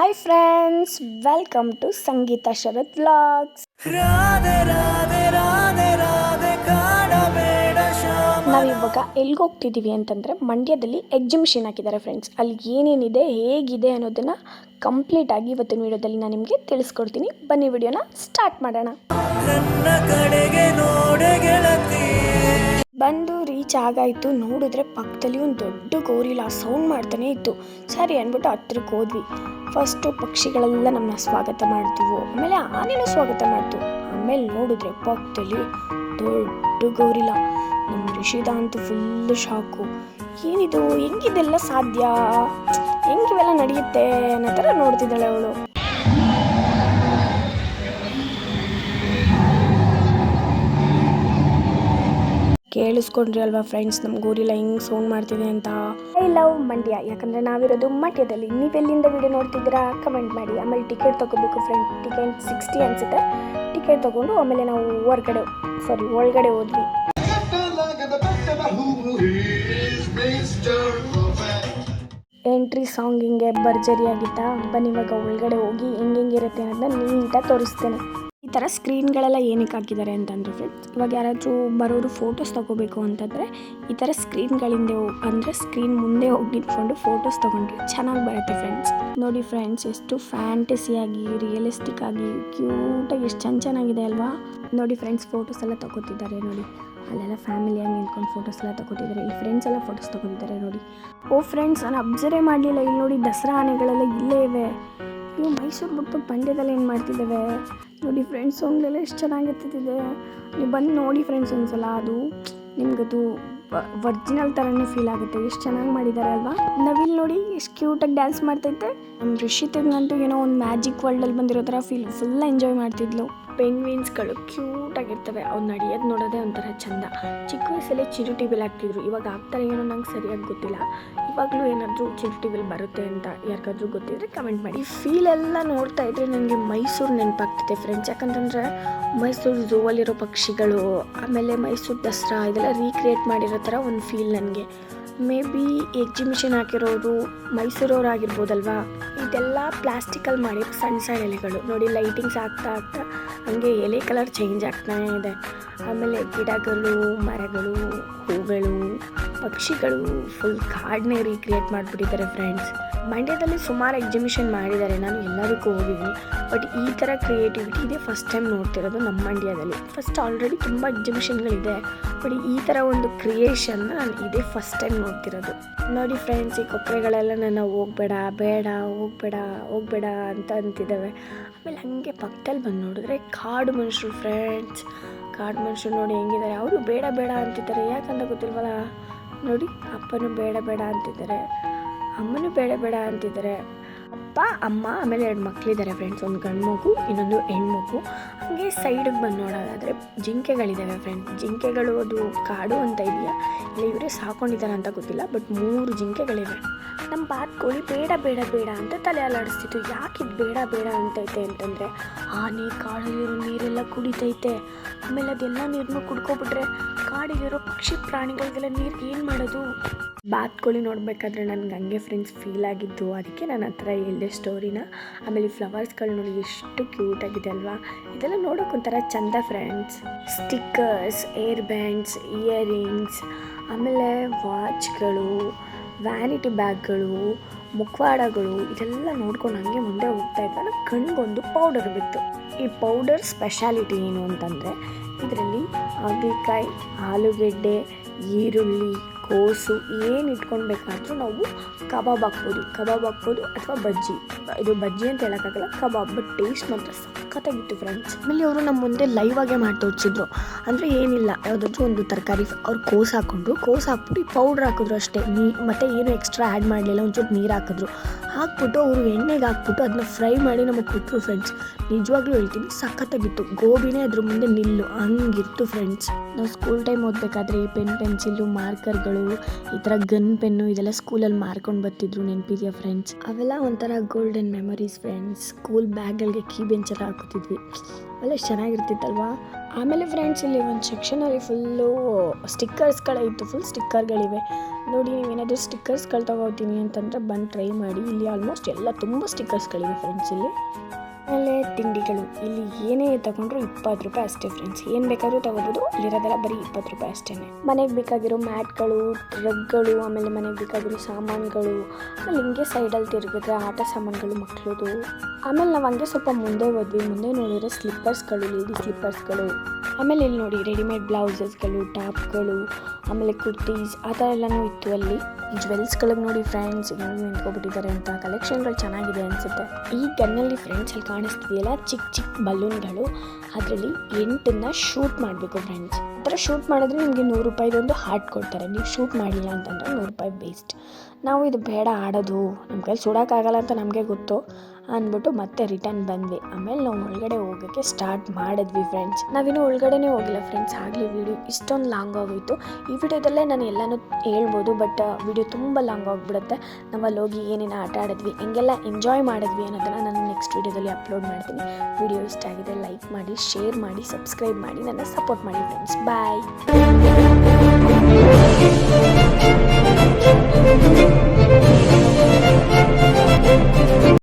Hi friends welcome to Sangeetha Sharath vlogs ನಾವಿವಾಗ ಎಲ್ಲಿಗೆ ಹೋಗ್ತಿದ್ದೀವಿ ಅಂತಂದರೆ ಮಂಡ್ಯದಲ್ಲಿ ಎಕ್ಸಿಬಿಷನ್ ಹಾಕಿದ್ದಾರೆ ಫ್ರೆಂಡ್ಸ್ ಅಲ್ಲಿ ಏನೇನಿದೆ ಹೇಗಿದೆ ಅನ್ನೋದನ್ನು ಕಂಪ್ಲೀಟ್ ಆಗಿ ಇವತ್ತಿನ ವಿಡಿಯೋದಲ್ಲಿ ನಾನು ನಿಮಗೆ ತಿಳಿಸ್ಕೊಡ್ತೀನಿ. ಬನ್ನಿ ವಿಡಿಯೋನ ಸ್ಟಾರ್ಟ್ ಮಾಡೋಣ. ಬಂದು ರೀಚ್ ಆಗಾಯಿತು. ನೋಡಿದ್ರೆ ಪಕ್ಕದಲ್ಲಿ ಒಂದು ದೊಡ್ಡ ಗೋರಿಲ್ಲ ಸೌಂಡ್ ಮಾಡ್ತಾನೆ ಇತ್ತು. ಸರಿ ಅಂದ್ಬಿಟ್ಟು ಹತ್ರಕ್ಕೆ ಹೋದ್ವಿ. ಫಸ್ಟು ಪಕ್ಷಿಗಳೆಲ್ಲ ನಮ್ಮನ್ನ ಸ್ವಾಗತ ಮಾಡ್ತಿವು. ಆಮೇಲೆ ಆನೆನೂ ಸ್ವಾಗತ ಮಾಡ್ತು. ಆಮೇಲೆ ನೋಡಿದ್ರೆ ಪಕ್ಕದಲ್ಲಿ ದೊಡ್ಡ ಗೌರಿಲ್ಲ ನಮ್ಮ ರಿಷಿದ ಅಂತೂ ಫುಲ್ಲು ಶಾಕು. ಏನಿದು, ಹೆಂಗಿದೆಲ್ಲ ಸಾಧ್ಯ? ಹೆಂಗಿವೆಲ್ಲ ನಡೆಯುತ್ತೆ ಅನ್ನೋ ಥರ ನೋಡ್ತಿದ್ದಾಳೆ ಅವಳು. ಕೇಳಿಸ್ಕೊಂಡ್ರಿ ಅಲ್ವಾ ಫ್ರೆಂಡ್ಸ್ ನಮ್ಮ ಗೋರಿಲ್ಲ ಹಿಂಗ್ ಸೌಂಡ್ ಮಾಡ್ತಿದೆ ಅಂತ. I love Mandya. ಯಾಕಂದ್ರೆ ನಾವಿರೋದು ಮಂಡ್ಯದಲ್ಲಿ ನೀವೆಲ್ಲಿಂದ ವಿಡಿಯೋ ನೋಡ್ತಿದ್ದೀರಾ? ಕಮೆಂಟ್ ಮಾಡಿ. ಆಮೇಲೆ ಟಿಕೆಟ್ ತಗೋಬೇಕು ಫ್ರೆಂಡ್ ಟಿಕೆಟ್ ಸಿಕ್ಸ್ಟಿ ಅನ್ಸುತ್ತೆ. ಟಿಕೆಟ್ ತಗೊಂಡು ಆಮೇಲೆ ನಾವು ಹೊರಗಡೆ ಸಾರಿ ಒಳಗಡೆ ಹೋದ್ವಿ. ಎಂಟ್ರಿ ಸಾಂಗ್ ಹಿಂಗೆ ಭರ್ಜರಿ ಆಗಿತ್ತಾ ಬನ್ನಿ ಇವಾಗ ಒಳಗಡೆ ಹೋಗಿ ಹೆಂಗಿರುತ್ತೆ ಅನ್ನೋದನ್ನ ನೀಟಾಗಿ ತೋರಿಸ್ತೇನೆ. ಥರ ಸ್ಕ್ರೀನ್ಗಳೆಲ್ಲ ಏನಕ್ಕೆ ಹಾಕಿದ್ದಾರೆ ಅಂತಂದ್ರೆ ಫ್ರೆಂಡ್ಸ್ ಇವಾಗ ಯಾರಾದರೂ ಬರೋರು ಫೋಟೋಸ್ ತಗೋಬೇಕು ಅಂತಂದರೆ ಈ ಥರ ಸ್ಕ್ರೀನ್ಗಳಿಂದ ಅಂದರೆ ಸ್ಕ್ರೀನ್ ಮುಂದೆ ಹೋಗಿ ನಿಂತ್ಕೊಂಡು ಫೋಟೋಸ್ ತೊಗೊಂಡ್ರೆ ಚೆನ್ನಾಗಿ ಬರುತ್ತೆ ಫ್ರೆಂಡ್ಸ್ ನೋಡಿ ಫ್ರೆಂಡ್ಸ್ ಎಷ್ಟು ಫ್ಯಾಂಟಸಿಯಾಗಿ ರಿಯಲಿಸ್ಟಿಕ್ ಆಗಿ ಕ್ಯೂಟಾಗಿ ಎಷ್ಟು ಚೆನ್ನ ಚೆನ್ನಾಗಿದೆ ಅಲ್ವಾ? ನೋಡಿ ಫ್ರೆಂಡ್ಸ್ ಫೋಟೋಸ್ ಎಲ್ಲ ತೊಗೋತಿದ್ದಾರೆ ನೋಡಿ. ಅಲ್ಲೆಲ್ಲ ಫ್ಯಾಮಿಲಿಯಾಗಿ ನಿಂತ್ಕೊಂಡು ಫೋಟೋಸ್ ಎಲ್ಲ ತಗೋತಿದ್ದಾರೆ. ಇಲ್ಲಿ ಫ್ರೆಂಡ್ಸ್ ಎಲ್ಲ ಫೋಟೋಸ್ ತಗೋತಿದ್ದಾರೆ ನೋಡಿ. ಓ ಫ್ರೆಂಡ್ಸ್ ನಾನು ಅಬ್ಸರ್ವೇ ಮಾಡಲಿಲ್ಲ. ಇಲ್ಲಿ ನೋಡಿ ದಸರಾ ಆನೆಗಳೆಲ್ಲ ಇಲ್ಲೇ ಇವೆ. ಇವು ಮೈಸೂರು ಬಿಟ್ಟು ಮಂಡ್ಯದಲ್ಲಿ ಏನು ಮಾಡ್ತಿದ್ದಾವೆ ನೋಡಿ ಫ್ರೆಂಡ್ಸ್ ಸಾಂಗ್ಲೆಲ್ಲ ಎಷ್ಟು ಚೆನ್ನಾಗಿರ್ತಿದೆ ನೀವು ಬಂದು ನೋಡಿ ಫ್ರೆಂಡ್ಸ್ ಒಂದ್ಸಲ, ಅದು ನಿಮ್ಗದು ಒರ್ಜಿನಲ್ ಥರನೇ ಫೀಲ್ ಆಗುತ್ತೆ. ಎಷ್ಟು ಚೆನ್ನಾಗಿ ಮಾಡಿದ್ದಾರೆ ಅಲ್ವಾ? ನಾವಿಲ್ಲಿ ನೋಡಿ ಎಷ್ಟು ಕ್ಯೂಟಾಗಿ ಡ್ಯಾನ್ಸ್ ಮಾಡ್ತೈತೆ ನಮ್ಮ ರಿಷಿತಂಗಂತೂ ಏನೋ ಒಂದು ಮ್ಯಾಜಿಕ್ ವರ್ಲ್ಡಲ್ಲಿ ಬಂದಿರೋ ಥರ ಫೀಲ್ ಫುಲ್ ಎಂಜಾಯ್ ಮಾಡ್ತಿದ್ಲು. ಪೆಂಗ್ವಿನ್ಸ್ಗಳು ಕ್ಯೂಟಾಗಿರ್ತವೆ. ಅವ್ನು ನಡೆಯೋದು ನೋಡೋದೇ ಒಂಥರ ಚಂದ. ಚಿಕ್ಕ ವಯಸ್ಸಲ್ಲಿ ಚಿರುಟಿ ಬಿಲ್ ಹಾಕ್ತಿದ್ರು. ಇವಾಗ ಆಗ್ತಾರೆ ಏನೋ ನಂಗೆ ಸರಿಯಾಗಿ ಗೊತ್ತಿಲ್ಲ. ಇವಾಗಲೂ ಏನಾದರೂ ಚಿರುಟಿ ಬಿಲ್ ಬರುತ್ತೆ ಅಂತ ಯಾರಿಗಾದ್ರೂ ಗೊತ್ತಿದ್ರೆ ಕಮೆಂಟ್ ಮಾಡಿ. ಫೀಲ್ ಎಲ್ಲ ನೋಡ್ತಾ ಇದ್ರೆ ನನಗೆ ಮೈಸೂರು ನೆನಪಾಗ್ತಿದೆ ಫ್ರೆಂಡ್ಸ್ ಯಾಕಂತಂದರೆ ಮೈಸೂರು ಝೂವಲ್ಲಿರೋ ಪಕ್ಷಿಗಳು, ಆಮೇಲೆ ಮೈಸೂರು ದಸರಾ ಇದೆಲ್ಲ ರೀಕ್ರಿಯೇಟ್ ಮಾಡಿರೋ ಥರ ಒಂದು ಫೀಲ್ ನನಗೆ ಮೇ ಬಿ ಎಕ್ಸಿಬಿಷನ್ ಹಾಕಿರೋರು ಮೈಸೂರವ್ರು ಆಗಿರ್ಬೋದಲ್ವಾ? ಇದೆಲ್ಲ ಪ್ಲಾಸ್ಟಿಕಲ್ಲಿ ಮಾಡಿ ಸಣ್ಣ ಸಣ್ಣ ಎಲೆಗಳು. ನೋಡಿ, ಲೈಟಿಂಗ್ಸ್ ಆಗ್ತಾ ಆಗ್ತಾ ಹಂಗೆ ಎಲೆ ಕಲರ್ ಚೇಂಜ್ ಆಗ್ತಾನೆ ಇದೆ. ಆಮೇಲೆ ಗಿಡಗಳು, ಮರಗಳು, ಹೂಗಳು, ಪಕ್ಷಿಗಳು ಫುಲ್ ಕಾಡನ್ನೇ ರೀಕ್ರಿಯೇಟ್ ಮಾಡಿಬಿಟ್ಟಿದ್ದಾರೆ ಫ್ರೆಂಡ್ಸ್ ಮಂಡ್ಯದಲ್ಲಿ ಸುಮಾರು ಎಕ್ಸಿಬಿಷನ್ ಮಾಡಿದ್ದಾರೆ ನಾನು ಎಲ್ಲದಕ್ಕೂ ಹೋಗಿದ್ದೀನಿ. ಬಟ್ ಈ ಥರ ಕ್ರಿಯೇಟಿವಿಟಿ ಇದೆ ಫಸ್ಟ್ ಟೈಮ್ ನೋಡ್ತಿರೋದು ನಮ್ಮ ಮಂಡ್ಯದಲ್ಲಿ. ಫಸ್ಟ್ ಆಲ್ರೆಡಿ ತುಂಬ ಎಕ್ಸಿಬಿಷನ್ಗಳಿದೆ ಬಟ್ ಈ ಥರ ಒಂದು ಕ್ರಿಯೇಷನ್ನ ನಾನು ಇದೇ ಫಸ್ಟ್ ಟೈಮ್ ನೋಡ್ತಿರೋದು. ನೋಡಿ ಫ್ರೆಂಡ್ಸ್ ಈ ಕೊಕ್ಕರೆಗಳೆಲ್ಲ ನನ್ನ ಹೋಗ್ಬೇಡ, ಬೇಡ, ಹೋಗ್ಬೇಡ ಹೋಗ್ಬೇಡ ಅಂತ ಅಂತಿದ್ದಾವೆ. ಆಮೇಲೆ ಹಂಗೆ ಪಕ್ಕದಲ್ಲಿ ಬಂದು ನೋಡಿದ್ರೆ ಕಾಡು ಮನುಷ್ಯರು ಫ್ರೆಂಡ್ಸ್ ಕಾಡು ಮನುಷ್ಯರು ನೋಡಿ ಹೆಂಗಿದ್ದಾರೆ. ಅವರು ಬೇಡ ಬೇಡ ಅಂತಿದ್ದಾರೆ. ಯಾಕಂತ ಗೊತ್ತಿಲ್ವಲ್ಲ? ನೋಡಿ ಅಪ್ಪನೂ ಬೇಡ ಬೇಡ ಅಂತಿದ್ದಾರೆ. ಅಮ್ಮನೂ ಬೇಡ ಬೇಡ ಅಂತಿದ್ದಾರೆ. ಅಪ್ಪ, ಅಮ್ಮ, ಆಮೇಲೆ ಎರಡು ಮಕ್ಕಳಿದ್ದಾರೆ ಫ್ರೆಂಡ್ಸ್ ಒಂದು ಗಂಡು ಮಗು, ಇನ್ನೊಂದು ಹೆಣ್ಮಗು ಹಾಗೆ ಸೈಡಿಗೆ ಬಂದು ನೋಡೋದಾದರೆ ಜಿಂಕೆಗಳಿದ್ದಾವೆ ಫ್ರೆಂಡ್ಸ್ ಜಿಂಕೆಗಳು ಅದು ಕಾಡು ಅಂತ ಇದೆಯಾ? ಇಲ್ಲ ಇವರು ಸಾಕೊಂಡಿದ್ದಾರೆ ಅಂತ ಗೊತ್ತಿಲ್ಲ ಬಟ್ ಮೂರು ಜಿಂಕೆಗಳಿವೆ. ನಮ್ಮ ಬಾತ್ಕೋಳಿ ಬೇಡ ಬೇಡ ಬೇಡ ಅಂತ ತಲೆ ಅಲ್ಲಾಡಿಸ್ತಿತ್ತು. ಯಾಕಿದು ಬೇಡ ಬೇಡ ಅಂತೈತೆ ಅಂತಂದರೆ, ಆನೆ ಕಾಡಲ್ಲಿರೋ ನೀರೆಲ್ಲ ಕುಡಿತೈತೆ. ಆಮೇಲೆ ಅದೆಲ್ಲ ನೀರನ್ನು ಕುಡ್ಕೊಬಿಟ್ರೆ ಕಾಡಿಲಿರೋ ಪಕ್ಷಿ ಪ್ರಾಣಿಗಳಿಗೆಲ್ಲ ನೀರು ಏನು ಮಾಡೋದು? ಬಾತ್ಕೋಳಿ ನೋಡಬೇಕಾದ್ರೆ ನನಗೆ ಹಂಗೆ ಫ್ರೆಂಡ್ಸ್ ಫೀಲ್ ಆಗಿದ್ದು. ಅದಕ್ಕೆ ನಾನು ಹತ್ರ ಹೇಳಿದೆ ಸ್ಟೋರಿನ ಆಮೇಲೆ ಫ್ಲವರ್ಸ್ಗಳು ನೋಡಿ ಎಷ್ಟು ಕ್ಯೂಟ್ ಆಗಿದೆ ಅಲ್ವಾ? ಇದೆಲ್ಲ ನೋಡೋಕೆ ಒಂಥರ ಚಂದ friends stickers air bands earrings ಆಮೇಲೆ ವಾಚ್ಗಳು ವ್ಯಾನಿಟಿ ಬ್ಯಾಗ್ಗಳು ಮುಖವಾಡಗಳು, ಇದೆಲ್ಲ ನೋಡ್ಕೊಂಡು ಹಂಗೆ ಮುಂದೆ ಹೋಗ್ತಾ ಇದ್ದ. ನನ್ನ ಕಣ್ಗೊಂದು ಪೌಡರ್ ಬಿತ್ತು. ಈ ಪೌಡರ್ ಸ್ಪೆಷಾಲಿಟಿ ಏನು ಅಂತಂದರೆ, ಇದರಲ್ಲಿ ಹಾಗಲಕಾಯಿ, ಆಲೂಗೆಡ್ಡೆ, ಈರುಳ್ಳಿ ಕೋಸು ಏನು ಇಟ್ಕೊಳ್ಬೇಕಾದ್ರೂ ನಾವು ಕಬಾಬ್ ಹಾಕ್ಬೋದು. ಕಬಾಬ್ ಹಾಕ್ಬೋದು ಅಥವಾ ಬಜ್ಜಿ. ಇದು ಬಜ್ಜಿ ಅಂತ ಹೇಳೋಕ್ಕಾಗಲ್ಲ, ಕಬಾಬ್ ಬಟ್ ಟೇಸ್ಟ್ ಮಾತ್ರ ಸಖತ್ತಾಗಿತ್ತು ಫ್ರೆಂಡ್ಸ್ ಆಮೇಲೆ ಅವರು ನಮ್ಮ ಮುಂದೆ ಲೈವ್ ಆಗೇ ಮಾಡಿ ತೋರಿಸಿದ್ರು ಅಂದರೆ ಏನಿಲ್ಲ, ಯಾವುದಾದ್ರೂ ಒಂದು ತರಕಾರಿ ಅವ್ರು ಕೋಸು ಹಾಕ್ಕೊಂಡ್ರು ಕೋಸು ಹಾಕ್ಬಿಟ್ಟು ಪೌಡ್ರ್ ಹಾಕಿದ್ರು ಅಷ್ಟೇ. ನೀ, ಮತ್ತು ಏನು ಎಕ್ಸ್ಟ್ರಾ ಆ್ಯಡ್ ಮಾಡಲಿಲ್ಲ, ಒಂಚೂರು ನೀರು ಹಾಕಿದ್ರು. ಹಾಕ್ಬಿಟ್ಟು ಅವರು ಎಣ್ಣೆಗೆ ಹಾಕ್ಬಿಟ್ಟು ಅದನ್ನ ಫ್ರೈ ಮಾಡಿ ನಮಗೆ ಕೊಟ್ಟರು ಫ್ರೆಂಡ್ಸ್ ನಿಜವಾಗ್ಲೂ ಹೇಳ್ತೀನಿ, ಸಖತ್ತಾಗಿತ್ತು. ಗೋಬಿನೇ ಅದ್ರ ಮುಂದೆ ನಿಲ್ಲು. ಹಂಗಿತ್ತು ಫ್ರೆಂಡ್ಸ್ ನಾವು ಸ್ಕೂಲ್ ಟೈಮ್ ಓದಬೇಕಾದ್ರೆ ಈ ಪೆನ್ ಪೆನ್ಸಿಲು ಮಾರ್ಕರ್ಗಳು ಈ ಥರ ಗನ್ ಪೆನ್ನು ಇದೆಲ್ಲ ಸ್ಕೂಲಲ್ಲಿ ಮಾರ್ಕೊಂಡು ಬರ್ತಿದ್ರು ನೆನಪಿದೆಯಾ ಫ್ರೆಂಡ್ಸ್ ಅವೆಲ್ಲ ಒಂಥರ ಗೋಲ್ಡನ್ ಮೆಮೊರೀಸ್ ಫ್ರೆಂಡ್ಸ್ ಸ್ಕೂಲ್ ಬ್ಯಾಗ್ಗಳಿಗೆ ಕೀ ಬೆಂಚೆಲ್ಲ ಹಾಕೋತಿದ್ವಿ. ಅಲ್ಲ ಎಷ್ಟು ಚೆನ್ನಾಗಿರ್ತಿತ್ತಲ್ವಾ? ಆಮೇಲೆ ಫ್ರೆಂಡ್ಸ್ ಇಲ್ಲಿ ಒಂದು ಸೆಕ್ಷನಲ್ಲಿ ಫುಲ್ಲು ಸ್ಟಿಕ್ಕರ್ಸ್ಗಳೇ ಇತ್ತು ಫುಲ್ ಸ್ಟಿಕ್ಕರ್ಗಳಿವೆ ನೋಡಿ ನೀವೇನಾದರೂ ಸ್ಟಿಕ್ಕರ್ಸ್ಗಳು ತಗೋತೀನಿ ಅಂತಂದರೆ ಬಂದು ಟ್ರೈ ಮಾಡಿ. ಇಲ್ಲಿ ಆಲ್ಮೋಸ್ಟ್ ಎಲ್ಲ ತುಂಬ ಸ್ಟಿಕ್ಕರ್ಸ್ಗಳಿವೆ ಫ್ರೆಂಡ್ಸ್ ಇಲ್ಲಿ. ಆಮೇಲೆ ತಿಂಡಿಗಳು. ಇಲ್ಲಿ ಏನೇ ತಗೊಂಡ್ರು ಇಪ್ಪತ್ತು ರೂಪಾಯಿ ಅಷ್ಟೇ ಫ್ರೆಂಡ್ಸ್ ಏನು ಬೇಕಾದರೂ ತಗೋಬೋದು. ಇರೋದೆಲ್ಲ ಬರೀ ಇಪ್ಪತ್ತು ರೂಪಾಯಿ ಅಷ್ಟೇ. ಮನೆಗೆ ಬೇಕಾಗಿರೋ ಮ್ಯಾಟ್ಗಳು ಟ್ರಗ್ಗಳು ಆಮೇಲೆ ಮನೆಗೆ ಬೇಕಾಗಿರೋ ಸಾಮಾನುಗಳು, ಆಮೇಲೆ ಹಿಂಗೆ ಸೈಡಲ್ಲಿ ತಿರುಗಿದ್ರೆ ಆಟ ಸಾಮಾನುಗಳು ಮಕ್ಕಳದು ಆಮೇಲೆ ನಾವು ಹಂಗೆ ಸ್ವಲ್ಪ ಮುಂದೆ ಹೋದ್ವಿ. ಮುಂದೆ ನೋಡಿದ್ರೆ ಸ್ಲಿಪ್ಪರ್ಸ್ಗಳು ಲೇಡಿ ಸ್ಲಿಪ್ಪರ್ಸ್ಗಳು ಆಮೇಲೆ ಇಲ್ಲಿ ನೋಡಿ ರೆಡಿಮೇಡ್ ಬ್ಲೌಸಸ್ಗಳು ಟಾಪ್ಗಳು ಆಮೇಲೆ ಕುರ್ತೀಸ್ ಆ ಥರ ಎಲ್ಲನೂ ಇತ್ತು ಅಲ್ಲಿ. ಜ್ವೆಲ್ಸ್ಗಳಿಗೆ ನೋಡಿ ಫ್ರೆಂಡ್ಸ್ ಇನ್ನೂ ನಿಂತ್ಕೊಬಿಟ್ಟಿದ್ದಾರೆ ಅಂತ ಕಲೆಕ್ಷನ್ಗಳು ಚೆನ್ನಾಗಿದೆ ಅನಿಸುತ್ತೆ. ಈ ಗನ್ನಲ್ಲಿ ಫ್ರೆಂಡ್ಸ್ ಅಲ್ಲಿ ಕಾಣಿಸ್ತಿದೆಯಲ್ಲ? ಚಿಕ್ಕ ಚಿಕ್ಕ ಬಲೂನ್ಗಳು ಅದರಲ್ಲಿ ಎಂಟನ್ನ ಶೂಟ್ ಮಾಡಬೇಕು ಫ್ರೆಂಡ್ಸ್ ಆ ಥರ ಶೂಟ್ ಮಾಡಿದ್ರೆ ನಿಮಗೆ ನೂರು ರೂಪಾಯಿದೊಂದು ಹಾರ್ಟ್ ಕೊಡ್ತಾರೆ. ನೀವು ಶೂಟ್ ಮಾಡಿಲ್ಲ ಅಂತಂದರೆ ನೂರು ರೂಪಾಯಿ ವೇಸ್ಟ್ ನಾವು ಇದು ಬೇಡ ಆಡೋದು. ನಮ್ಮ ಕೈಲಿ ಸುಡೋಕ್ಕಾಗಲ್ಲ ಅಂತ ನಮಗೆ ಗೊತ್ತು. ಅಂದ್ಬಿಟ್ಟು ಮತ್ತೆ ರಿಟರ್ನ್ ಬಂದ್ವಿ. ಆಮೇಲೆ ನಾವು ಒಳಗಡೆ ಹೋಗೋಕ್ಕೆ ಸ್ಟಾರ್ಟ್ ಮಾಡಿದ್ವಿ ಫ್ರೆಂಡ್ಸ್ ನಾವಿನ್ನೂ ಒಳಗಡೆನೇ ಹೋಗಿಲ್ಲ ಫ್ರೆಂಡ್ಸ್ ಆಗಲಿ ವಿಡಿಯೋ ಇಷ್ಟೊಂದು ಲಾಂಗ್ ಆಗೋಯಿತು. ಈ ವಿಡಿಯೋದಲ್ಲೇ ನಾನು ಎಲ್ಲನೂ ಹೇಳ್ಬೋದು ಬಟ್ ವಿಡಿಯೋ ವೀಡಿಯೋ ತುಂಬ ಲಾಂಗ್ ಆಗಿಬಿಡುತ್ತೆ. ಅಲ್ಲಿ ಹೋಗಿ ಏನೇನು ಆಟ ಆಡಿದ್ವಿ, ಹೆಂಗೆಲ್ಲ ಎಂಜಾಯ್ ಮಾಡಿದ್ವಿ ಅನ್ನೋದನ್ನು ನಾನು ನೆಕ್ಸ್ಟ್ ವೀಡಿಯೋದಲ್ಲಿ ಅಪ್ಲೋಡ್ ಮಾಡ್ತೀನಿ. ವೀಡಿಯೋ ಇಷ್ಟ ಆಗಿದೆ ಲೈಕ್ ಮಾಡಿ ಶೇರ್ ಮಾಡಿ ಸಬ್ಸ್ಕ್ರೈಬ್ ಮಾಡಿ, ನನ್ನ ಸಪೋರ್ಟ್ ಮಾಡಿ ಫ್ರೆಂಡ್ಸ್ ಬಾಯ್